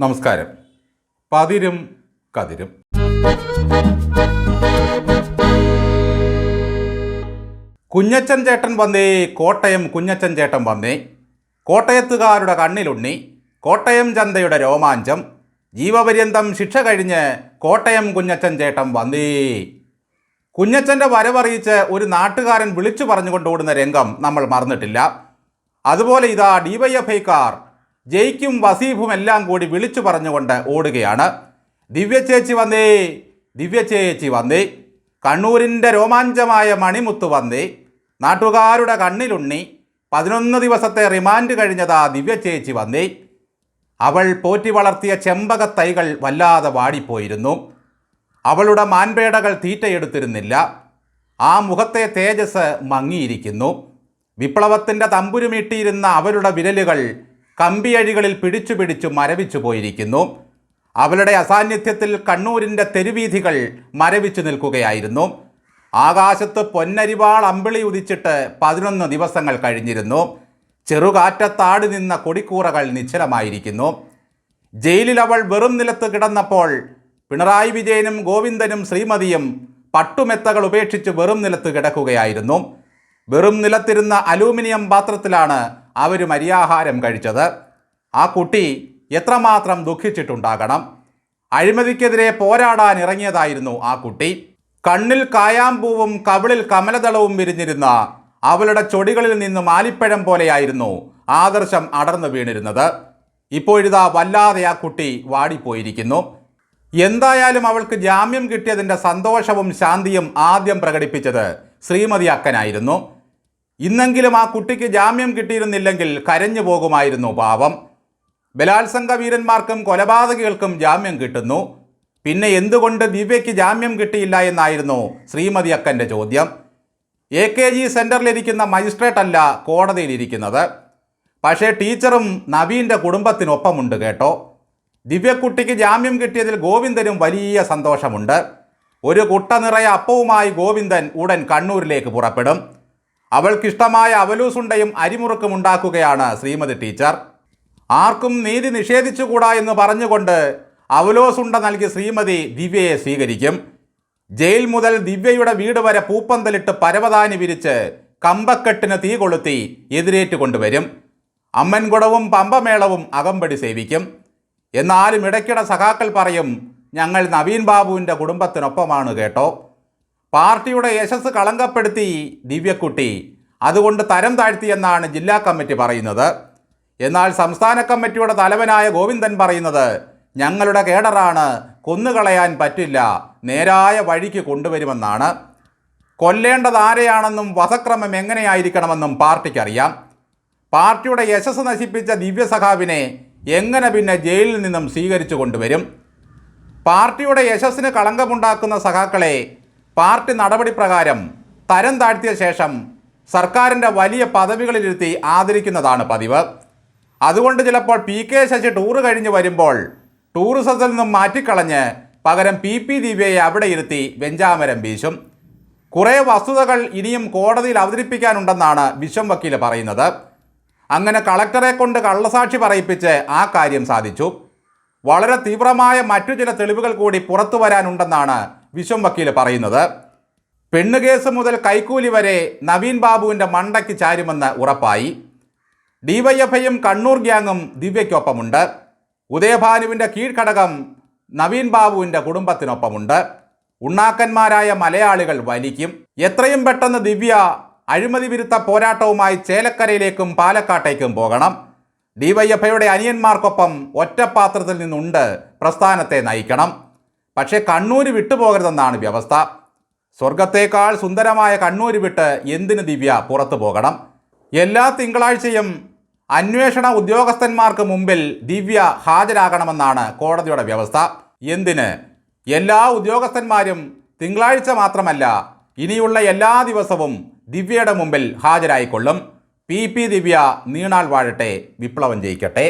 നമസ്കാരം. പതിരും കതിരും. കുഞ്ഞച്ചൻ ചേട്ടൻ വന്നേ കോട്ടയം കുഞ്ഞച്ചൻ ചേട്ടൻ വന്നേ. കോട്ടയത്തുകാരുടെ കണ്ണിലുണ്ണി കോട്ടയം ചന്തയുടെ രോമാഞ്ചം ജീവപര്യന്തം ശിക്ഷ കഴിഞ്ഞ് കോട്ടയം കുഞ്ഞച്ചൻ ചേട്ടൻ വന്നേ. കുഞ്ഞച്ചന്റെ വരവറിയിച്ച് ഒരു നാട്ടുകാരൻ വിളിച്ചു പറഞ്ഞുകൊണ്ട് ഓടുന്ന രംഗം നമ്മൾ മറന്നിട്ടില്ല. അതുപോലെ ഇതാ ഡിവൈഎഫ്ഐക്കാർ ജയിക്കും വസീഫും എല്ലാം കൂടി വിളിച്ചു പറഞ്ഞുകൊണ്ട് ഓടുകയാണ്. ദിവ്യ ചേച്ചി വന്നേ ദിവ്യ ചേച്ചി വന്നേ. കണ്ണൂരിന്റെ രോമാഞ്ചമായ മണിമുത്ത് വന്നേ. നാട്ടുകാരുടെ കണ്ണിലുണ്ണി. പതിനൊന്ന് ദിവസത്തെ റിമാൻഡ് കഴിഞ്ഞതാ ദിവ്യ ചേച്ചി വന്നേ. അവൾ പോറ്റി വളർത്തിയ ചെമ്പക തൈകൾ വല്ലാതെ വാടിപ്പോയിരുന്നു. അവളുടെ മാൻപേടകൾ തീറ്റയെടുത്തിരുന്നില്ല. ആ മുഖത്തെ തേജസ് മങ്ങിയിരിക്കുന്നു. വിപ്ലവത്തിന്റെ തമ്പുരുമീട്ടിയിരുന്ന അവരുടെ വിരലുകൾ കമ്പിയഴികളിൽ പിടിച്ചു പിടിച്ചു മരവിച്ചു പോയിരിക്കുന്നു. അവളുടെ അസാന്നിധ്യത്തിൽ കണ്ണൂരിന്റെ തെരുവീഥികൾ മരവിച്ചു നിൽക്കുകയായിരുന്നു. ആകാശത്ത് പൊന്നരിവാൾ അമ്പിളി ഉദിച്ചിട്ട് പതിനൊന്ന് ദിവസങ്ങൾ കഴിഞ്ഞിരുന്നു. ചെറുകാറ്റത്താടി നിന്ന കൊടിക്കൂറകൾ നിശ്ചലമായിരിക്കുന്നു. ജയിലിൽ അവൾ വെറും നിലത്ത് കിടന്നപ്പോൾ പിണറായി വിജയനും ഗോവിന്ദനും ശ്രീമതിയും പട്ടുമെത്തകൾ ഉപേക്ഷിച്ച് വെറും നിലത്ത് കിടക്കുകയായിരുന്നു. വെറും നിലത്തിരുന്ന അലൂമിനിയം പാത്രത്തിലാണ് അവർ മരിയാഹാരം കഴിച്ചത്. ആ കുട്ടി എത്രമാത്രം ദുഃഖിച്ചിട്ടുണ്ടാകണം? അഴിമതിക്കെതിരെ പോരാടാൻ ഇറങ്ങിയതായിരുന്നു ആ കുട്ടി. കണ്ണിൽ കായാമ്പൂവും കവിളിൽ കമലതളവും വിരിഞ്ഞിരുന്ന അവളുടെ ചൊടികളിൽ നിന്ന് മാലിപ്പഴം പോലെയായിരുന്നു ആദർശം അടർന്നു വീണിരുന്നത്. ഇപ്പോഴിതാ വല്ലാതെ ആ കുട്ടി വാടിപ്പോയിരിക്കുന്നു. എന്തായാലും അവൾക്ക് ജാമ്യം കിട്ടിയതിന്റെ സന്തോഷവും ശാന്തിയും ആദ്യം പ്രകടിപ്പിച്ചത് ശ്രീമതി അക്കനായിരുന്നു. ഇന്നെങ്കിലും ആ കുട്ടിക്ക് ജാമ്യം കിട്ടിയിരുന്നില്ലെങ്കിൽ കരഞ്ഞു പോകുമായിരുന്നു പാവം. ബലാത്സംഗ വീരന്മാർക്കും കൊലപാതകികൾക്കും ജാമ്യം കിട്ടുന്നു. പിന്നെ എന്തുകൊണ്ട് ദിവ്യയ്ക്ക് ജാമ്യം കിട്ടിയില്ല എന്നായിരുന്നു ശ്രീമതി അക്കന്റെ ചോദ്യം. എ കെ ജി സെന്ററിലിരിക്കുന്ന മജിസ്ട്രേറ്റ് അല്ല കോടതിയിലിരിക്കുന്നത്. പക്ഷേ ടീച്ചറും നവീന്റെ കുടുംബത്തിനൊപ്പമുണ്ട് കേട്ടോ. ദിവ്യക്കുട്ടിക്ക് ജാമ്യം കിട്ടിയതിൽ ഗോവിന്ദനും വലിയ സന്തോഷമുണ്ട്. ഒരു കുട്ട നിറയെ അപ്പവുമായി ഗോവിന്ദൻ ഉടൻ കണ്ണൂരിലേക്ക് പുറപ്പെടും. അവൾക്കിഷ്ടമായ അവലൂസുണ്ടയും അരിമുറുക്കും ഉണ്ടാക്കുകയാണ് ശ്രീമതി ടീച്ചർ. ആർക്കും നീതി നിഷേധിച്ചുകൂടാ എന്ന് പറഞ്ഞുകൊണ്ട് അവലോസുണ്ട നൽകി ശ്രീമതി ദിവ്യയെ സ്വീകരിക്കും. ജയിൽ മുതൽ ദിവ്യയുടെ വീട് വരെ പൂപ്പന്തലിട്ട് പരവതാനി വിരിച്ച് കമ്പക്കെട്ടിന് തീ കൊളുത്തി എതിരേറ്റ് കൊണ്ടുവരും. അമ്മൻകുടവും പമ്പമേളവും അകമ്പടി സേവിക്കും. എന്നാലും ഇടയ്ക്കിടെ സഖാക്കൾ പറയും ഞങ്ങൾ നവീൻ ബാബുവിന്റെ കുടുംബത്തിനൊപ്പമാണ് കേട്ടോ. പാർട്ടിയുടെ യശസ് കളങ്കപ്പെടുത്തി ദിവ്യക്കുട്ടി. അതുകൊണ്ട് തരം താഴ്ത്തിയെന്നാണ് ജില്ലാ കമ്മിറ്റി പറയുന്നത്. എന്നാൽ സംസ്ഥാന കമ്മിറ്റിയുടെ തലവനായ ഗോവിന്ദൻ പറയുന്നത് ഞങ്ങളുടെ കേഡറാണ് കൊന്നുകളയാൻ പറ്റില്ല. നേരായ വഴിക്ക് കൊണ്ടുവരുമെന്നാണ്. കൊല്ലേണ്ടത് ആരെയാണെന്നും വധക്രമം എങ്ങനെയായിരിക്കണമെന്നും പാർട്ടിക്കറിയാം. പാർട്ടിയുടെ യശസ് നശിപ്പിച്ച ദിവ്യസഖാവിനെ എങ്ങനെ പിന്നെ ജയിലിൽ നിന്നും സ്വീകരിച്ചു കൊണ്ടുവരും? പാർട്ടിയുടെ യശസ്സിന് കളങ്കമുണ്ടാക്കുന്ന സഖാക്കളെ പാർട്ടി നടപടി പ്രകാരം തരം താഴ്ത്തിയ ശേഷം സർക്കാരിന്റെ വലിയ പദവികളിലിരുത്തി ആദരിക്കുന്നതാണ് പതിവ്. അതുകൊണ്ട് ചിലപ്പോൾ പി കെ ശശി ടൂറ് കഴിഞ്ഞ് വരുമ്പോൾ ടൂറിസത്തിൽ നിന്നും മാറ്റിക്കളഞ്ഞ് പകരം പി പി ദിവ്യയെ അവിടെ ഇരുത്തി വെഞ്ചാമരം വീശും. കുറേ വസ്തുതകൾ ഇനിയും കോടതിയിൽ അവതരിപ്പിക്കാനുണ്ടെന്നാണ് വിശ്വം വക്കീൽ പറയുന്നത്. അങ്ങനെ കളക്ടറെ കൊണ്ട് കള്ളസാക്ഷി പറയിപ്പിച്ച് ആ കാര്യം സാധിച്ചു. വളരെ തീവ്രമായ മറ്റു ചില തെളിവുകൾ കൂടി പുറത്തു വരാനുണ്ടെന്നാണ് വിശ്വം വക്കീൽ പറയുന്നത്. പെണ്ണുകേസ് മുതൽ കൈക്കൂലി വരെ നവീൻ ബാബുവിന്റെ മണ്ടയ്ക്ക് ചാരുമെന്ന് ഉറപ്പായി. ഡിവൈഎഫ്ഐയും കണ്ണൂർ ഗ്യാങ്ങും ദിവ്യയ്ക്കൊപ്പമുണ്ട്. ഉദയഭാനുവിന്റെ കീഴ്ഘടകം നവീൻ ബാബുവിന്റെ കുടുംബത്തിനൊപ്പമുണ്ട്. ഉണ്ണാക്കന്മാരായ മലയാളികൾ വലിക്കും. എത്രയും പെട്ടെന്ന് ദിവ്യ അഴിമതി വിരുദ്ധ പോരാട്ടവുമായി ചേലക്കരയിലേക്കും പാലക്കാട്ടേക്കും പോകണം. ഡിവൈഎഫ്ഐയുടെ അനിയന്മാർക്കൊപ്പം ഒറ്റപ്പാത്രത്തിൽ നിന്നുണ്ട്. പ്രസ്ഥാനത്തെ നയിക്കണം. പക്ഷേ കണ്ണൂർ വിട്ടുപോകരുതെന്നാണ് വ്യവസ്ഥ. സ്വർഗത്തേക്കാൾ സുന്ദരമായ കണ്ണൂര് വിട്ട് എന്തിന് ദിവ്യ പുറത്തു പോകണം? എല്ലാ തിങ്കളാഴ്ചയും അന്വേഷണ ഉദ്യോഗസ്ഥന്മാർക്ക് മുമ്പിൽ ദിവ്യ ഹാജരാകണമെന്നാണ് കോടതിയുടെ വ്യവസ്ഥ. എന്തിന്? എല്ലാ ഉദ്യോഗസ്ഥന്മാരും തിങ്കളാഴ്ച മാത്രമല്ല ഇനിയുള്ള എല്ലാ ദിവസവും ദിവ്യയുടെ മുമ്പിൽ ഹാജരായിക്കൊള്ളും. പി പി ദിവ്യ നീണാൽ വാഴട്ടെ. വിപ്ലവം ജയിക്കട്ടെ.